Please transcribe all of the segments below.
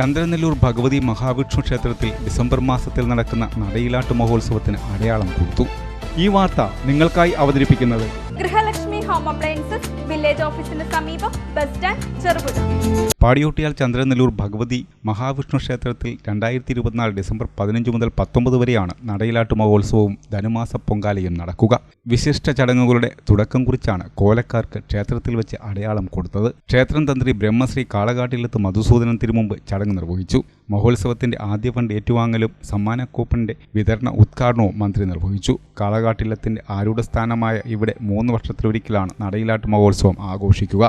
ചന്ദ്രനെല്ലൂർ ഭഗവതി മഹാവിഷ്ണു ക്ഷേത്രത്തിൽ ഡിസംബർ മാസത്തിൽ നടക്കുന്ന നടയിലാട്ട് മഹോത്സവത്തിന് അടയാളം കൊടുത്തു. ഈ വാർത്ത നിങ്ങൾക്കായി അവതരിപ്പിക്കുന്നത് ഗൃഹലക്ഷ്മി ഹോം അപ്ലയൻസസ് വില്ലേജ് ഓഫീസിന് സമീപം ബസ് സ്റ്റാൻഡ് ചെറുപുഴ പാടിയോട്ടിയാൽ ചന്ദ്രനെല്ലൂർ ഭഗവതി മഹാവിഷ്ണു ക്ഷേത്രത്തിൽ രണ്ടായിരത്തി ഇരുപത്തിനാല് ഡിസംബർ പതിനഞ്ച് മുതൽ പത്തൊമ്പത് വരെയാണ് നടയിലാട്ട് മഹോത്സവവും ധനുമാസ പൊങ്കാലയും നടക്കുക. വിശിഷ്ട ചടങ്ങുകളുടെ തുടക്കം കുറിച്ചാണ് കോലക്കാർക്ക് ക്ഷേത്രത്തിൽ വെച്ച് അടയാളം കൊടുത്തത്. ക്ഷേത്രം തന്ത്രി ബ്രഹ്മശ്രീ കാളകാട്ടിലെത്ത് മധുസൂദനൻ തിരുമുമ്പ് ചടങ്ങ് നിർവഹിച്ചു. മഹോത്സവത്തിന്റെ ആദ്യ ഫണ്ട് ഏറ്റുവാങ്ങലും സമ്മാന കൂപ്പണിന്റെ വിതരണ ഉദ്ഘാടനവും മന്ത്രി നിർവഹിച്ചു. കാളകാട്ടിലത്തിന്റെ ആരൂഢ സ്ഥാനമായ ഇവിടെ മൂന്ന് വർഷത്തിലൊരിക്കലാണ് നടയിലാട്ട് മഹോത്സവം ആഘോഷിക്കുക.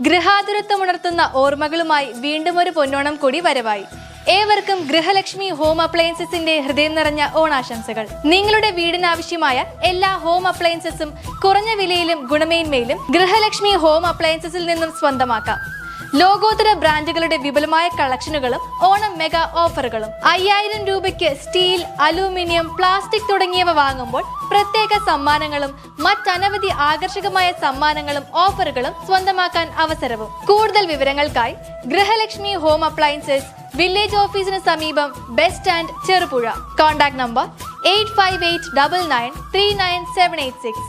ഗൃഹാതുരത്വമുണർത്തുന്ന ഓർമ്മകളുമായി വീണ്ടും ഒരു പൊന്നോണം കൂടി വരവായി. ഏവർക്കും ഗൃഹലക്ഷ്മി ഹോം അപ്ലയൻസസിന്റെ ഹൃദയം നിറഞ്ഞ ഓണാശംസകൾ. നിങ്ങളുടെ വീടിനാവശ്യമായ എല്ലാ ഹോം അപ്ലയൻസസും കുറഞ്ഞ വിലയിലും ഗുണമേന്മയിലും ഗൃഹലക്ഷ്മി ഹോം അപ്ലയൻസസിൽ നിന്നും സ്വന്തമാക്കാം. ലോകോത്തര ബ്രാൻഡുകളുടെ വിപുലമായ കളക്ഷനുകളും ഓണം മെഗാ ഓഫറുകളും. അയ്യായിരം രൂപയ്ക്ക് സ്റ്റീൽ അലൂമിനിയം പ്ലാസ്റ്റിക് തുടങ്ങിയവ വാങ്ങുമ്പോൾ പ്രത്യേക സമ്മാനങ്ങളും മറ്റനവധി ആകർഷകമായ സമ്മാനങ്ങളും ഓഫറുകളും സ്വന്തമാക്കാൻ അവസരവും. കൂടുതൽ വിവരങ്ങൾക്കായി ഗൃഹലക്ഷ്മി ഹോം അപ്ലയൻസസ് വില്ലേജ് ഓഫീസിന് സമീപം bus stand Cherupuzha. Contact number eight five eight double nine three nine seven eight six